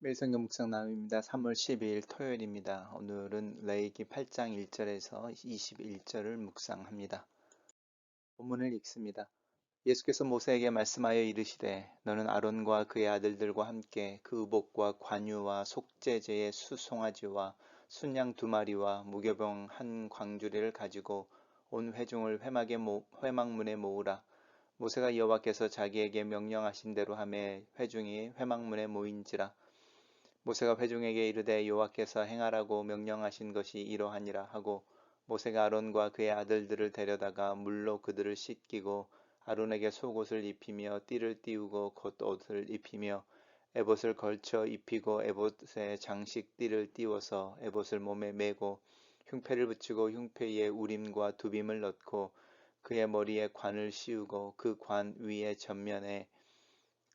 매일성경 묵상 나눔입니다. 3월 12일 토요일입니다. 오늘은 레이기 8장 1절에서 21절을 묵상합니다. 본문을 읽습니다. 예수께서 모세에게 말씀하여 이르시되 너는 아론과 그의 아들들과 함께 그 의복과 관유와 속죄제의 수송아지와 순양 두 마리와 무교병 한 광주리를 가지고 온 회중을 회막에 모, 회막문에 모으라. 모세가 여호와께서 자기에게 명령하신 대로 함에 회중이 회막문에 모인지라. 모세가 회중에게 이르되 여호와께서 행하라고 명령하신 것이 이러하니라 하고 모세가 아론과 그의 아들들을 데려다가 물로 그들을 씻기고 아론에게 속옷을 입히며 띠를 띄우고 겉옷을 입히며 에봇을 걸쳐 입히고 에봇에 장식 띠를 띄워서 에봇을 몸에 메고 흉패를 붙이고 흉패 위에 우림과 두빔을 넣고 그의 머리에 관을 씌우고 그 관 위에 전면에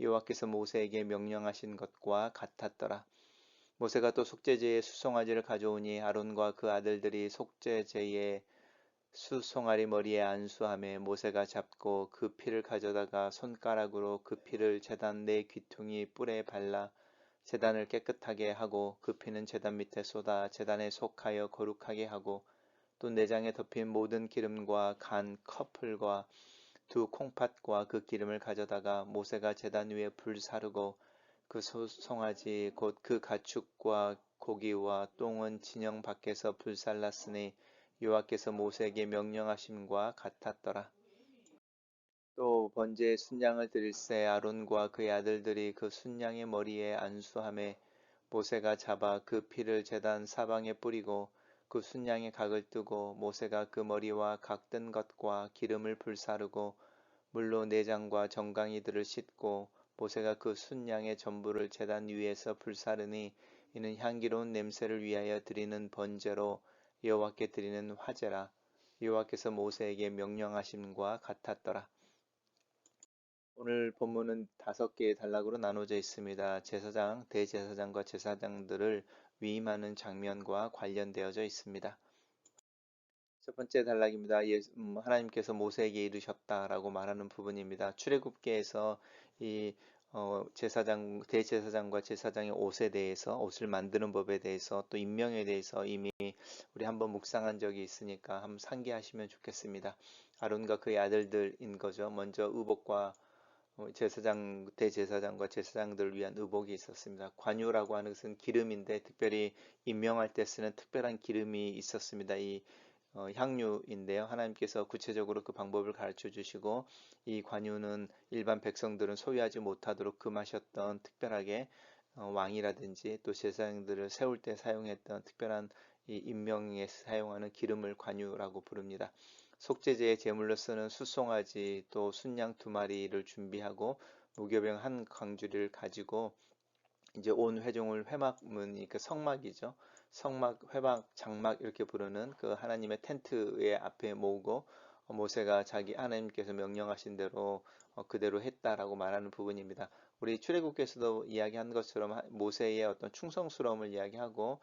여호와께서 모세에게 명령하신 것과 같았더라. 모세가 또 속죄제의 수송아지를 가져오니 아론과 그 아들들이 속죄제의 수송아리 머리에 안수함에 모세가 잡고 그 피를 가져다가 손가락으로 그 피를 제단 내 귀퉁이 뿔에 발라 제단을 깨끗하게 하고 그 피는 제단 밑에 쏟아 제단에 속하여 거룩하게 하고 또 내장에 덮인 모든 기름과 간 커플과 두 콩팥과 그 기름을 가져다가 모세가 제단 위에 불 사르고 그 송아지 곧 그 가축과 고기와 똥은 진영 밖에서 불살랐으니 여호와께서 모세에게 명령하심과 같았더라. 또 번제의 순양을 드릴새 아론과 그의 아들들이 그 순양의 머리에 안수함에 모세가 잡아 그 피를 제단 사방에 뿌리고 그 순양의 각을 뜨고 모세가 그 머리와 각뜬 것과 기름을 불사르고 물로 내장과 정강이들을 씻고 모세가 그 순양의 전부를 제단 위에서 불사르니 이는 향기로운 냄새를 위하여 드리는 번제로 여호와께 드리는 화제라 여호와께서 모세에게 명령하심과 같았더라. 오늘 본문은 다섯 개의 단락으로 나눠져 있습니다. 제사장, 대제사장과 제사장들을 위임하는 장면과 관련되어져 있습니다. 첫 번째 단락입니다. 음, 하나님께서 모세에게 이르셨다라고 말하는 부분입니다. 출애굽기에서 이 어, 제사장 대제사장과 제사장의 옷에 대해서 옷을 만드는 법에 대해서 또 임명에 대해서 이미 우리 한번 묵상한 적이 있으니까 한번 상기하시면 좋겠습니다. 아론과 그의 아들들인 거죠. 먼저 의복과 어, 제사장 대제사장과 제사장들을 위한 의복이 있었습니다. 관유라고 하는 것은 기름인데 특별히 임명할 때 쓰는 특별한 기름이 있었습니다. 이 어, 향유인데요. 하나님께서 구체적으로 그 방법을 가르쳐 주시고 이 관유는 일반 백성들은 소유하지 못하도록 금하셨던 특별하게 어, 왕이라든지 또 제사장들을 세울 때 사용했던 특별한 이 인명에 사용하는 기름을 관유라고 부릅니다. 속죄제의 제물로 쓰는 수송아지 또 순양 두 마리를 준비하고 무교병 한 광주리를 가지고 이제 온 회중을 회막문 그 성막이죠. 성막, 회막, 장막 이렇게 부르는 그 하나님의 텐트의 앞에 모으고 모세가 자기 하나님께서 명령하신 대로 어, 그대로 했다라고 말하는 부분입니다. 우리 출애굽께서도 이야기한 것처럼 모세의 어떤 충성스러움을 이야기하고 어,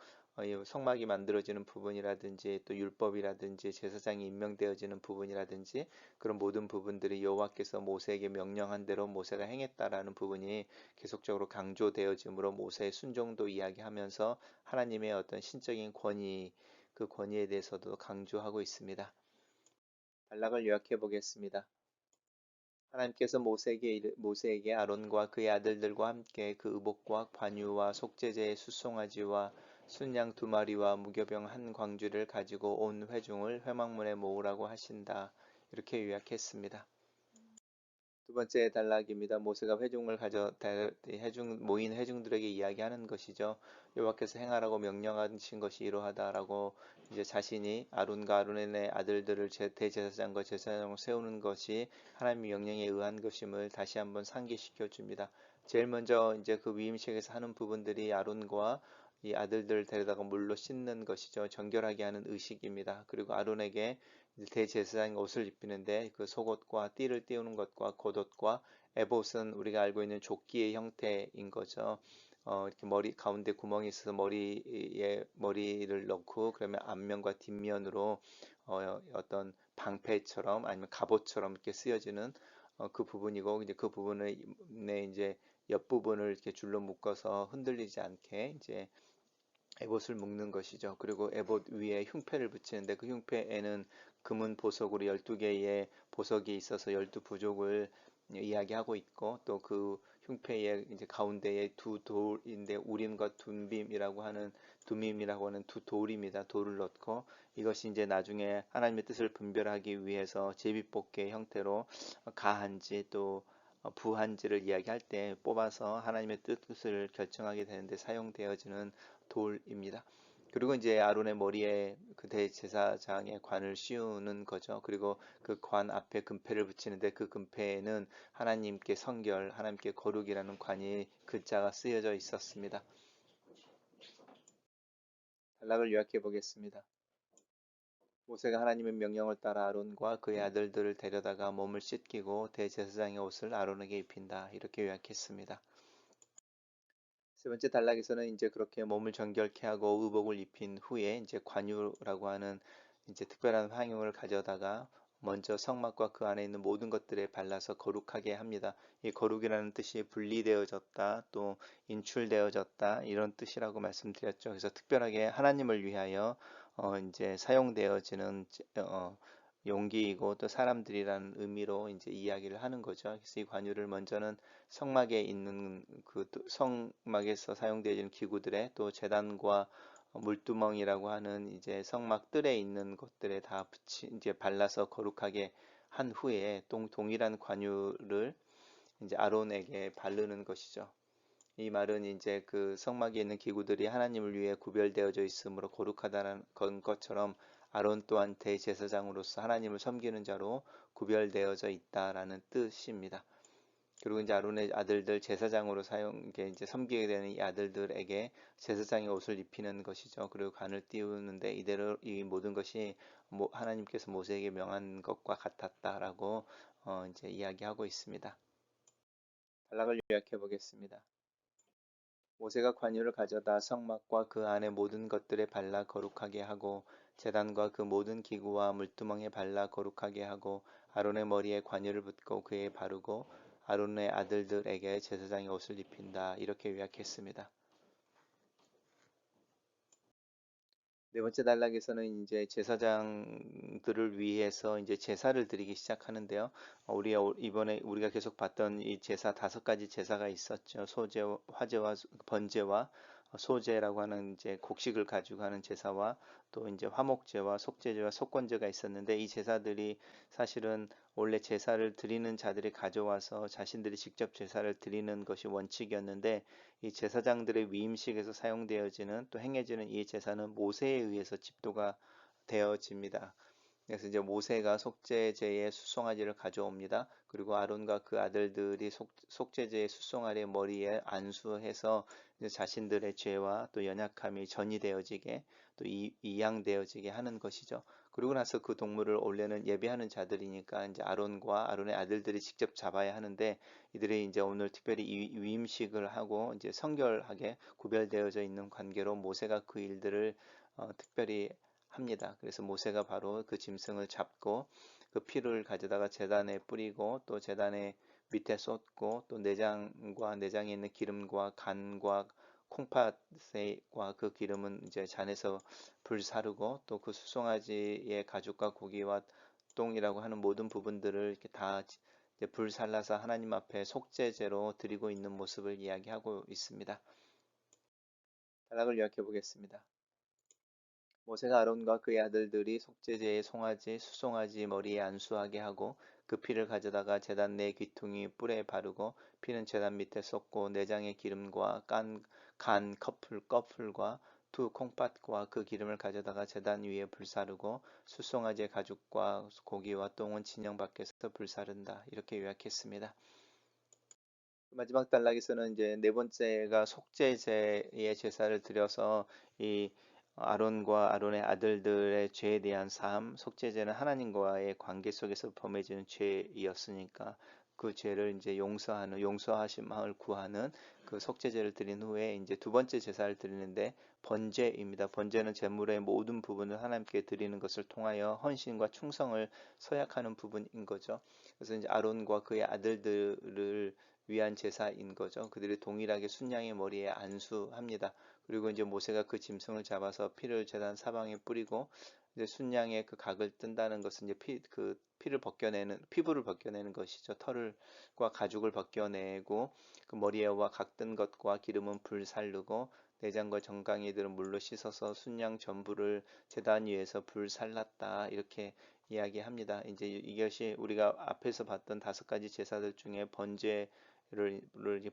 성막이 만들어지는 부분이라든지 또 율법이라든지 제사장이 임명되어지는 부분이라든지 그런 모든 부분들이 여호와께서 모세에게 명령한 대로 모세가 행했다라는 부분이 계속적으로 강조되어지므로 모세의 순종도 이야기하면서 하나님의 어떤 신적인 권위 그 권위에 대해서도 강조하고 있습니다. 단락을 요약해 보겠습니다. 하나님께서 모세에게, 모세에게 아론과 그의 아들들과 함께 그 의복과 관유와 속죄제의 수송아지와 순양 두 마리와 무교병 한 광주를 가지고 온 회중을 회막문에 모으라고 하신다. 이렇게 요약했습니다. 두 번째 단락입니다. 모세가 회중을 가져 회중 모인 회중들에게 이야기하는 것이죠. 여호와께서 행하라고 명령하신 것이 이러하다라고 이제 자신이 아론과 아론의 아들들을 대제사장과 제사장을 세우는 것이 하나님의 명령에 의한 것임을 다시 한번 상기시켜 줍니다. 제일 먼저 이제 그 위임식에서 하는 부분들이 아론과 이 아들들 데려다가 물로 씻는 것이죠. 정결하게 하는 의식입니다. 그리고 아론에게 대제사장 옷을 입히는데 그 속옷과 띠를 띄우는 것과 겉옷과 에봇은 우리가 알고 있는 조끼의 형태인 거죠. 어, 이렇게 머리 가운데 구멍이 있어서 머리에 머리를 넣고 그러면 앞면과 뒷면으로 어, 어떤 방패처럼 아니면 갑옷처럼 이렇게 쓰여지는 어, 그 부분이고 이제 그 부분에 이제 옆 부분을 이렇게 줄로 묶어서 흔들리지 않게 이제 에봇을 묶는 것이죠. 그리고 에봇 위에 흉패를 붙이는데 그 흉패에는 금은 보석으로 12개의 보석이 있어서 12부족을 이야기하고 있고 또 그 흉패의 이제 가운데에 두 돌인데 우림과 둔빔이라고 하는 두밈이라고 하는 두 돌입니다. 돌을 넣고 이것이 이제 나중에 하나님의 뜻을 분별하기 위해서 제비뽑기의 형태로 가한지 또 부한지를 이야기할 때 뽑아서 하나님의 뜻을 결정하게 되는데 사용되어지는 돌입니다. 그리고 이제 아론의 머리에 그 대제사장의 관을 씌우는 거죠. 그리고 그 관 앞에 금패를 붙이는데 그 금패에는 하나님께 성결, 하나님께 거룩이라는 관이 글자가 쓰여져 있었습니다. 단락을 요약해 보겠습니다. 모세가 하나님의 명령을 따라 아론과 그의 아들들을 데려다가 몸을 씻기고 대제사장의 옷을 아론에게 입힌다. 이렇게 요약했습니다. 세 번째 단락에서는 이제 그렇게 몸을 정결케 하고 의복을 입힌 후에 이제 관유라고 하는 이제 특별한 향용을 가져다가 먼저 성막과 그 안에 있는 모든 것들에 발라서 거룩하게 합니다. 이 거룩이라는 뜻이 분리되어졌다, 또 인출되어졌다 이런 뜻이라고 말씀드렸죠. 그래서 특별하게 하나님을 위하여 어 이제 사용되어지는 어 용기이고 또 사람들이라는 의미로 이제 이야기를 하는 거죠. 그래서 이 관유를 먼저는 성막에 있는 그 성막에서 사용되어지는 기구들에 또 재단과 물두멍이라고 하는 이제 성막 뜰에 있는 것들에 다 붙이 이제 발라서 거룩하게 한 후에 동, 동일한 관유를 이제 아론에게 바르는 것이죠. 이 말은 이제 그 성막에 있는 기구들이 하나님을 위해 구별되어져 있으므로 거룩하다는 것처럼 아론 또한 대제사장으로서 하나님을 섬기는 자로 구별되어져 있다라는 뜻입니다. 그리고 이제 아론의 아들들 제사장으로 사용 이제 섬기게 되는 이 아들들에게 제사장의 옷을 입히는 것이죠. 그리고 간을 띄우는데 이대로 이 모든 것이 하나님께서 모세에게 명한 것과 같았다라고 어 이제 이야기하고 있습니다. 단락을 요약해 보겠습니다. 모세가 관유를 가져다 성막과 그 안의 모든 것들에 발라 거룩하게 하고 재단과 그 모든 기구와 물두멍에 발라 거룩하게 하고 아론의 머리에 관유를 붓고 그에 바르고 아론의 아들들에게 제사장의 옷을 입힌다. 이렇게 요약했습니다. 네 번째 단락에서는 이제 제사장들을 위해서 이제 제사를 드리기 시작하는데요. 우리 이번에 우리가 계속 봤던 이 제사 다섯 가지 제사가 있었죠. 소제, 화제와 번제와 소제라고 하는 이제 곡식을 가지고 하는 제사와 또 이제 화목제와 속제제와 속건제가 있었는데 이 제사들이 사실은 원래 제사를 드리는 자들이 가져와서 자신들이 직접 제사를 드리는 것이 원칙이었는데 이 제사장들의 위임식에서 사용되어지는 또 행해지는 이 제사는 모세에 의해서 집도가 되어집니다. 그래서 이제 모세가 속죄제의 수송아지를 가져옵니다. 그리고 아론과 그 아들들이 속, 속죄제의 수송아리 머리에 안수해서 자신들의 죄와 또 연약함이 전이 되어지게 또 이양되어지게 하는 것이죠. 그리고 나서 그 동물을 원래는 예배하는 자들이니까 이제 아론과 아론의 아들들이 직접 잡아야 하는데 이들이 이제 오늘 특별히 위임식을 하고 이제 성결하게 구별되어져 있는 관계로 모세가 그 일들을 어, 특별히 합니다. 그래서 모세가 바로 그 짐승을 잡고 그 피를 가져다가 재단에 뿌리고 또 재단에 밑에 쏟고 또 내장과 내장에 있는 기름과 간과 콩팥과 그 기름은 이제 잔에서 불사르고 또 그 수송아지의 가죽과 고기와 똥이라고 하는 모든 부분들을 이렇게 다 불살라서 하나님 앞에 속죄제로 드리고 있는 모습을 이야기하고 있습니다. 단락을 요약해 보겠습니다. 모세가 아론과 그의 아들들이 속죄제의 송아지, 수송아지 머리에 안수하게 하고 그 피를 가져다가 제단 내 귀퉁이 뿔에 바르고 피는 제단 밑에 쏟고 내장의 기름과 깐, 간 커플 꺼풀과 두 콩팥과 그 기름을 가져다가 제단 위에 불사르고 수송아지의 가죽과 고기와 똥은 진영 밖에서 불사른다. 이렇게 요약했습니다. 마지막 단락에서는 이제 네 번째가 속죄제의 제사를 드려서 이 아론과 아론의 아들들의 죄에 대한 삶, 속죄제는 하나님과의 관계 속에서 범해지는 죄이었으니까 그 죄를 이제 용서하는 용서하심을 구하는 그 속죄제를 드린 후에 이제 두 번째 제사를 드리는데 번제입니다. 번제는 제물의 모든 부분을 하나님께 드리는 것을 통하여 헌신과 충성을 서약하는 부분인 거죠. 그래서 이제 아론과 그의 아들들을 위한 제사인 거죠. 그들이 동일하게 순양의 머리에 안수합니다. 그리고 이제 모세가 그 짐승을 잡아서 피를 제단 사방에 뿌리고 이제 순양의 그 각을 뜬다는 것은 이제 피, 그 피를 벗겨내는 피부를 벗겨내는 것이죠. 털과 가죽을 벗겨내고 그 머리에와 각 뜬 것과 기름은 불 살르고 내장과 정강이들은 물로 씻어서 순양 전부를 제단 위에서 불 살랐다 이렇게 이야기합니다. 이제 이것이 우리가 앞에서 봤던 다섯 가지 제사들 중에 번제 를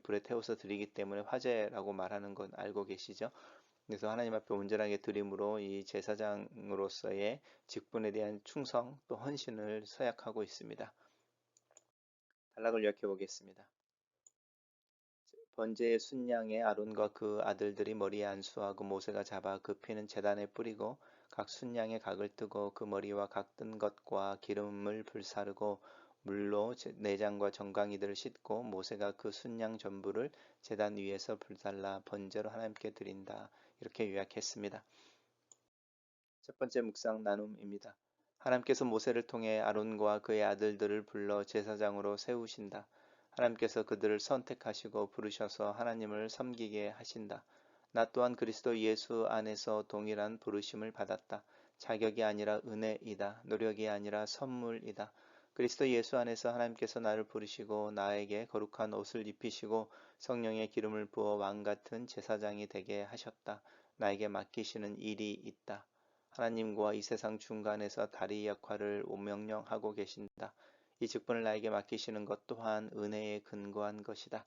불에 태워서 드리기 때문에 화제라고 말하는 건 알고 계시죠? 그래서 하나님 앞에 온전하게 드림으로 이 제사장으로서의 직분에 대한 충성 또 헌신을 서약하고 있습니다. 단락을 요약해 보겠습니다. 번제의 순양의 아론과 그 아들들이 머리에 안수하고 모세가 잡아 그 피는 재단에 뿌리고 각 순양의 각을 뜨고 그 머리와 각 뜬 것과 기름을 불사르고 물로 내장과 정강이들을 씻고 모세가 그 순양 전부를 제단 위에서 불살라 번제로 하나님께 드린다. 이렇게 요약했습니다. 첫 번째 묵상 나눔입니다. 하나님께서 모세를 통해 아론과 그의 아들들을 불러 제사장으로 세우신다. 하나님께서 그들을 선택하시고 부르셔서 하나님을 섬기게 하신다. 나 또한 그리스도 예수 안에서 동일한 부르심을 받았다. 자격이 아니라 은혜이다. 노력이 아니라 선물이다. 그리스도 예수 안에서 하나님께서 나를 부르시고 나에게 거룩한 옷을 입히시고 성령의 기름을 부어 왕 같은 제사장이 되게 하셨다. 나에게 맡기시는 일이 있다. 하나님과 이 세상 중간에서 다리 역할을 오명령하고 계신다. 이 직분을 나에게 맡기시는 것 또한 은혜에 근거한 것이다.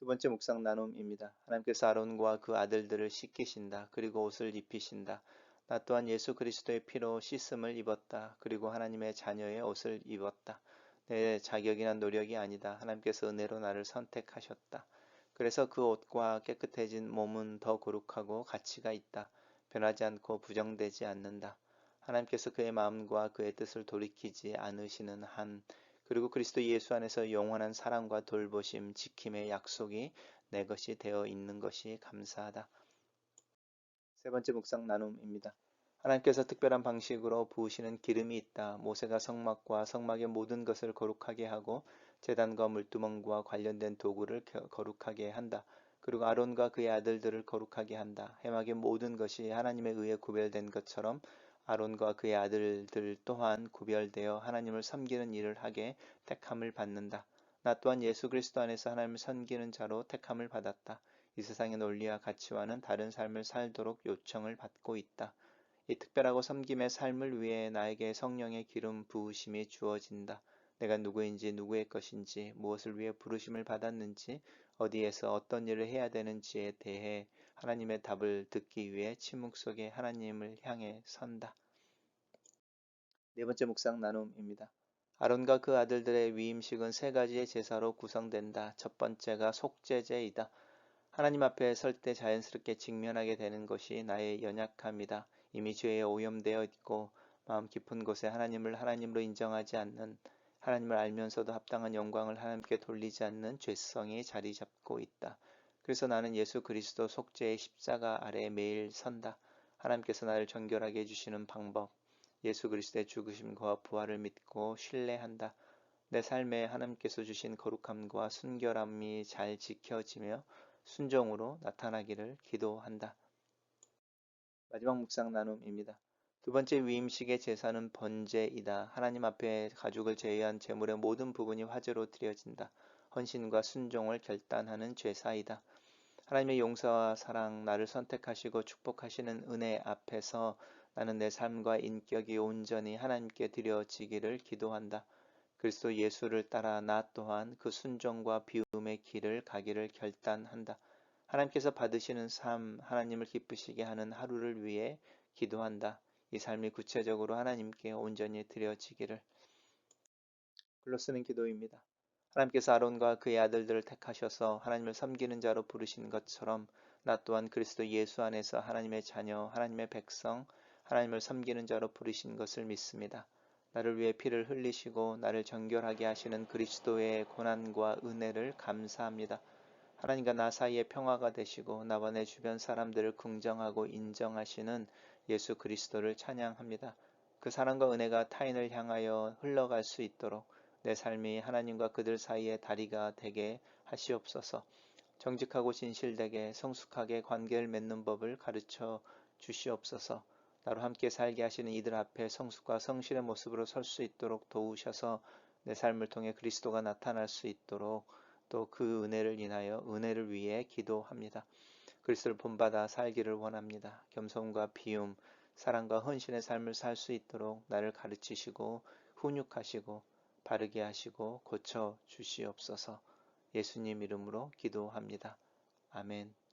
두 번째 묵상 나눔입니다. 하나님께서 아론과 그 아들들을 씻기신다. 그리고 옷을 입히신다. 나 또한 예수 그리스도의 피로 씻음을 입었다. 그리고 하나님의 자녀의 옷을 입었다. 내 자격이나 노력이 아니다. 하나님께서 은혜로 나를 선택하셨다. 그래서 그 옷과 깨끗해진 몸은 더 거룩하고 가치가 있다. 변하지 않고 부정되지 않는다. 하나님께서 그의 마음과 그의 뜻을 돌이키지 않으시는 한, 그리고 그리스도 예수 안에서 영원한 사랑과 돌보심, 지킴의 약속이 내 것이 되어 있는 것이 감사하다. 세 번째 묵상 나눔입니다. 하나님께서 특별한 방식으로 부으시는 기름이 있다. 모세가 성막과 성막의 모든 것을 거룩하게 하고 재단과 물두멍과 관련된 도구를 거룩하게 한다. 그리고 아론과 그의 아들들을 거룩하게 한다. 해막의 모든 것이 하나님에 의해 구별된 것처럼 아론과 그의 아들들 또한 구별되어 하나님을 섬기는 일을 하게 택함을 받는다. 나 또한 예수 그리스도 안에서 하나님을 섬기는 자로 택함을 받았다. 이 세상의 논리와 가치와는 다른 삶을 살도록 요청을 받고 있다. 이 특별하고 섬김의 삶을 위해 나에게 성령의 기름 부으심이 주어진다. 내가 누구인지 누구의 것인지 무엇을 위해 부르심을 받았는지 어디에서 어떤 일을 해야 되는지에 대해 하나님의 답을 듣기 위해 침묵 속에 하나님을 향해 선다. 네 번째 묵상 나눔입니다. 아론과 그 아들들의 위임식은 세 가지의 제사로 구성된다. 첫 번째가 속죄제이다. 하나님 앞에 설 때 자연스럽게 직면하게 되는 것이 나의 연약함이다. 이미 죄에 오염되어 있고 마음 깊은 곳에 하나님을 하나님으로 인정하지 않는 하나님을 알면서도 합당한 영광을 하나님께 돌리지 않는 죄성이 자리 잡고 있다. 그래서 나는 예수 그리스도 속죄의 십자가 아래 매일 선다. 하나님께서 나를 정결하게 해주시는 방법, 예수 그리스도의 죽으심과 부활을 믿고 신뢰한다. 내 삶에 하나님께서 주신 거룩함과 순결함이 잘 지켜지며 순종으로 나타나기를 기도한다. 마지막 묵상 나눔입니다. 두 번째 위임식의 제사는 번제이다. 하나님 앞에 가족을 제외한 제물의 모든 부분이 화제로 드려진다. 헌신과 순종을 결단하는 제사이다. 하나님의 용서와 사랑, 나를 선택하시고 축복하시는 은혜 앞에서 나는 내 삶과 인격이 온전히 하나님께 드려지기를 기도한다. 그리스도 예수를 따라 나 또한 그 순종과 비움의 길을 가기를 결단한다. 하나님께서 받으시는 삶, 하나님을 기쁘시게 하는 하루를 위해 기도한다. 이 삶이 구체적으로 하나님께 온전히 드려지기를. 글로 쓰는 기도입니다. 하나님께서 아론과 그의 아들들을 택하셔서 하나님을 섬기는 자로 부르신 것처럼 나 또한 그리스도 예수 안에서 하나님의 자녀, 하나님의 백성, 하나님을 섬기는 자로 부르신 것을 믿습니다. 나를 위해 피를 흘리시고 나를 정결하게 하시는 그리스도의 고난과 은혜를 감사합니다. 하나님과 나 사이에 평화가 되시고 나와 내 주변 사람들을 긍정하고 인정하시는 예수 그리스도를 찬양합니다. 그 사랑과 은혜가 타인을 향하여 흘러갈 수 있도록 내 삶이 하나님과 그들 사이의 다리가 되게 하시옵소서. 정직하고 진실되게 성숙하게 관계를 맺는 법을 가르쳐 주시옵소서. 나로 함께 살게 하시는 이들 앞에 성숙과 성실의 모습으로 설 수 있도록 도우셔서 내 삶을 통해 그리스도가 나타날 수 있도록 또 그 은혜를 인하여 은혜를 위해 기도합니다. 그리스도를 본받아 살기를 원합니다. 겸손과 비움, 사랑과 헌신의 삶을 살 수 있도록 나를 가르치시고 훈육하시고 바르게 하시고 고쳐 주시옵소서. 예수님 이름으로 기도합니다. 아멘.